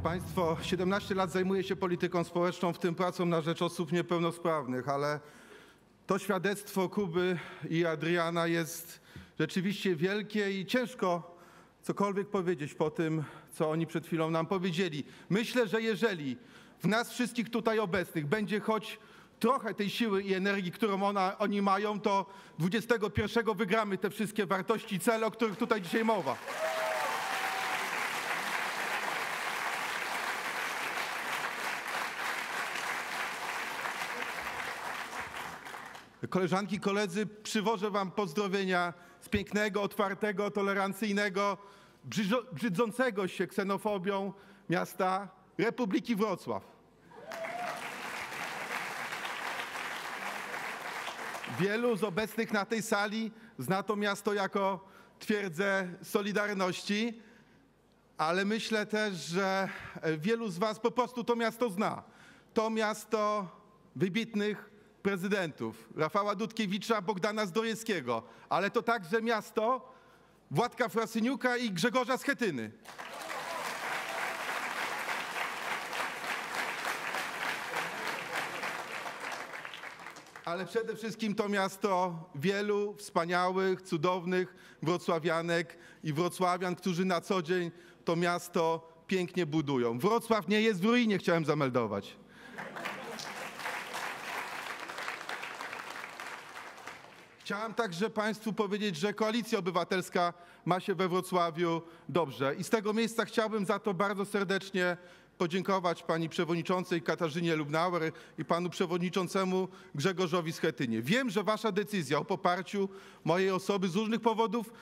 Drodzy Państwo, 17 lat zajmuję się polityką społeczną, w tym pracą na rzecz osób niepełnosprawnych, ale to świadectwo Kuby i Adriana jest rzeczywiście wielkie i ciężko cokolwiek powiedzieć po tym, co oni przed chwilą nam powiedzieli. Myślę, że jeżeli w nas wszystkich tutaj obecnych będzie choć trochę tej siły i energii, którą ona, oni mają, to 21 wygramy te wszystkie wartości i cele, o których tutaj dzisiaj mowa. Koleżanki, koledzy, przywożę wam pozdrowienia z pięknego, otwartego, tolerancyjnego, brzydzącego się ksenofobią miasta Republiki Wrocław. Wielu z obecnych na tej sali zna to miasto jako twierdzę Solidarności, ale myślę też, że wielu z Was po prostu to miasto zna. To miasto wybitnych prezydentów Rafała Dudkiewicza, Bogdana Zdrojewskiego, ale to także miasto Władka Frasyniuka i Grzegorza Schetyny. ale przede wszystkim to miasto wielu wspaniałych, cudownych wrocławianek i wrocławian, którzy na co dzień to miasto pięknie budują. Wrocław nie jest w ruinie, chciałem zameldować. Chciałem także Państwu powiedzieć, że Koalicja Obywatelska ma się we Wrocławiu dobrze i z tego miejsca chciałbym za to bardzo serdecznie podziękować pani przewodniczącej Katarzynie Lubnauer i panu przewodniczącemu Grzegorzowi Schetynie. Wiem, że wasza decyzja o poparciu mojej osoby z różnych powodów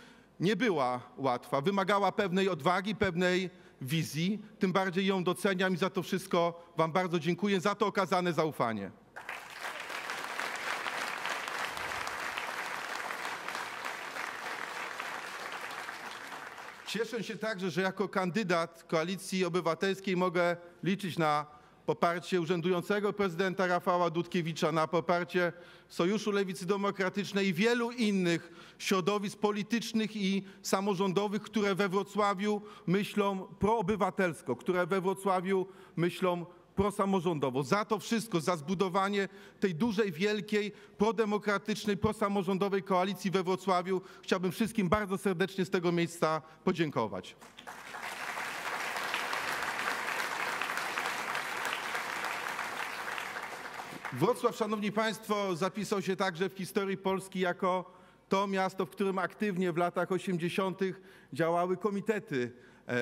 nie była łatwa. Wymagała pewnej odwagi, pewnej wizji. Tym bardziej ją doceniam i za to wszystko wam bardzo dziękuję, za to okazane zaufanie. Cieszę się także, że jako kandydat Koalicji Obywatelskiej mogę liczyć na poparcie urzędującego prezydenta Rafała Dudkiewicza, na poparcie Sojuszu Lewicy Demokratycznej i wielu innych środowisk politycznych i samorządowych, które we Wrocławiu myślą proobywatelsko, które we Wrocławiu myślą prosamorządowo. Za to wszystko, za zbudowanie tej dużej, wielkiej, prodemokratycznej, prosamorządowej koalicji we Wrocławiu chciałbym wszystkim bardzo serdecznie z tego miejsca podziękować. Wrocław, szanowni państwo, zapisał się także w historii Polski jako to miasto, w którym aktywnie w latach 80. działały komitety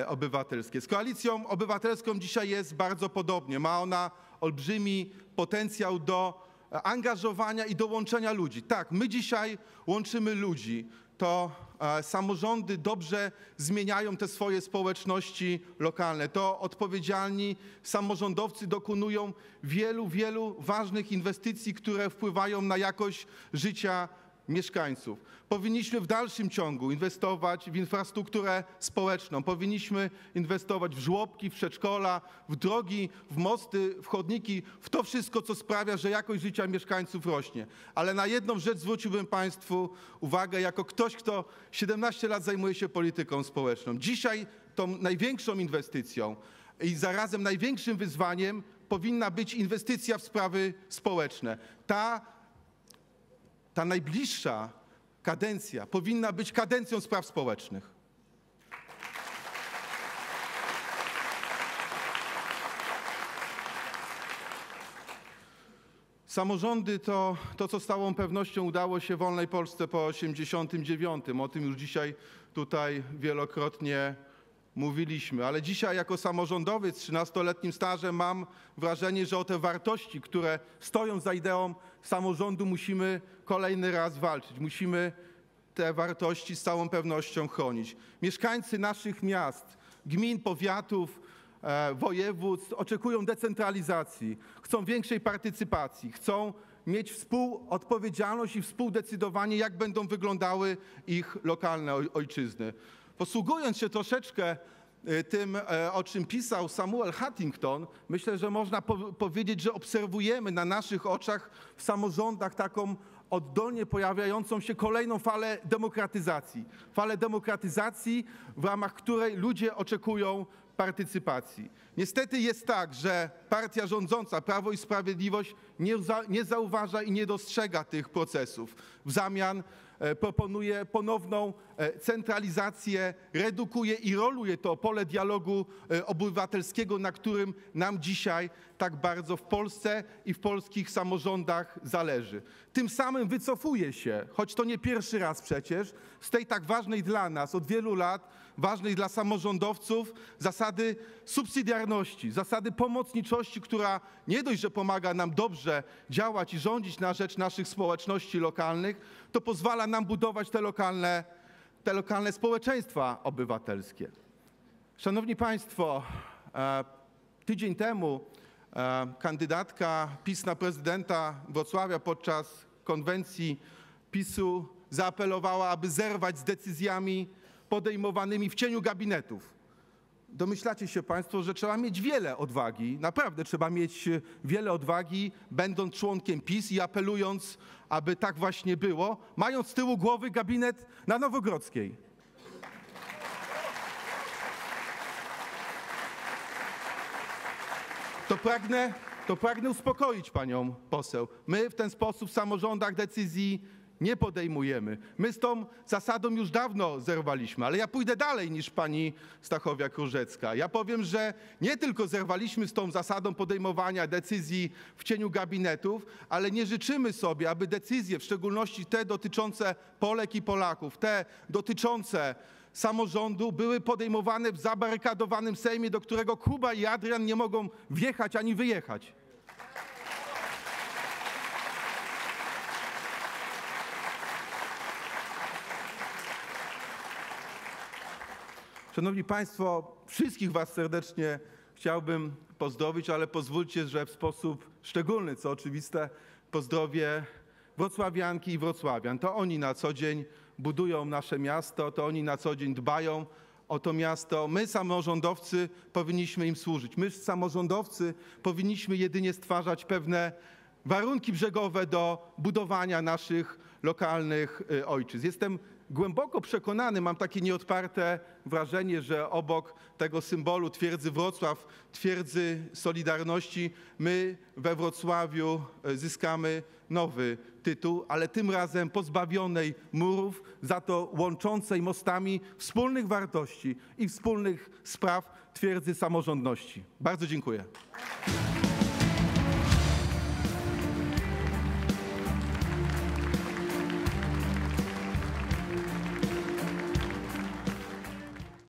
obywatelskie. Z koalicją obywatelską dzisiaj jest bardzo podobnie. Ma ona olbrzymi potencjał do e, angażowania i dołączenia ludzi. Tak, my dzisiaj łączymy ludzi. To e, samorządy dobrze zmieniają te swoje społeczności lokalne. To odpowiedzialni samorządowcy dokonują wielu, wielu ważnych inwestycji, które wpływają na jakość życia mieszkańców. Powinniśmy w dalszym ciągu inwestować w infrastrukturę społeczną. Powinniśmy inwestować w żłobki, w przedszkola, w drogi, w mosty, w chodniki, w to wszystko, co sprawia, że jakość życia mieszkańców rośnie. Ale na jedną rzecz zwróciłbym Państwu uwagę jako ktoś, kto 17 lat zajmuje się polityką społeczną. Dzisiaj tą największą inwestycją i zarazem największym wyzwaniem powinna być inwestycja w sprawy społeczne. Ta ta najbliższa kadencja powinna być kadencją spraw społecznych. Samorządy to to, co z całą pewnością udało się wolnej Polsce po 89. O tym już dzisiaj tutaj wielokrotnie mówiliśmy, ale dzisiaj jako samorządowiec z 13-letnim stażem mam wrażenie, że o te wartości, które stoją za ideą samorządu, musimy kolejny raz walczyć. Musimy te wartości z całą pewnością chronić. Mieszkańcy naszych miast, gmin, powiatów, e, województw oczekują decentralizacji, chcą większej partycypacji, chcą mieć współodpowiedzialność i współdecydowanie, jak będą wyglądały ich lokalne ojczyzny. Posługując się troszeczkę y, tym, e, o czym pisał Samuel Huntington, myślę, że można po powiedzieć, że obserwujemy na naszych oczach w samorządach taką oddolnie pojawiającą się kolejną falę demokratyzacji. Falę demokratyzacji, w ramach której ludzie oczekują partycypacji. Niestety jest tak, że partia rządząca, Prawo i Sprawiedliwość, nie, za, nie zauważa i nie dostrzega tych procesów. W zamian e, proponuje ponowną e, centralizację, redukuje i roluje to pole dialogu e, obywatelskiego, na którym nam dzisiaj tak bardzo w Polsce i w polskich samorządach zależy. Tym samym wycofuje się, choć to nie pierwszy raz przecież, z tej tak ważnej dla nas od wielu lat, ważnej dla samorządowców zasady subsydiarności, zasady pomocniczości, która nie dość, że pomaga nam dobrze działać i rządzić na rzecz naszych społeczności lokalnych, to pozwala nam budować te lokalne, te lokalne społeczeństwa obywatelskie. Szanowni Państwo, e, tydzień temu e, kandydatka PiS na prezydenta Wrocławia podczas konwencji PiSu zaapelowała, aby zerwać z decyzjami podejmowanymi w cieniu gabinetów. Domyślacie się Państwo, że trzeba mieć wiele odwagi, naprawdę trzeba mieć wiele odwagi, będąc członkiem PiS i apelując, aby tak właśnie było, mając z tyłu głowy gabinet na Nowogrodzkiej. To pragnę, to pragnę uspokoić panią poseł. My w ten sposób w samorządach decyzji nie podejmujemy. My z tą zasadą już dawno zerwaliśmy, ale ja pójdę dalej niż pani Stachowiak-Różecka. Ja powiem, że nie tylko zerwaliśmy z tą zasadą podejmowania decyzji w cieniu gabinetów, ale nie życzymy sobie, aby decyzje, w szczególności te dotyczące Polek i Polaków, te dotyczące samorządu były podejmowane w zabarykadowanym Sejmie, do którego Kuba i Adrian nie mogą wjechać ani wyjechać. Szanowni Państwo, wszystkich Was serdecznie chciałbym pozdrowić, ale pozwólcie, że w sposób szczególny, co oczywiste, pozdrowię wrocławianki i wrocławian. To oni na co dzień budują nasze miasto, to oni na co dzień dbają o to miasto. My, samorządowcy, powinniśmy im służyć. My, samorządowcy, powinniśmy jedynie stwarzać pewne warunki brzegowe do budowania naszych lokalnych y, ojczyzn. Jestem głęboko przekonany, mam takie nieodparte wrażenie, że obok tego symbolu twierdzy Wrocław, twierdzy Solidarności, my we Wrocławiu e, zyskamy nowy tytuł, ale tym razem pozbawionej murów, za to łączącej mostami wspólnych wartości i wspólnych spraw twierdzy samorządności. Bardzo dziękuję.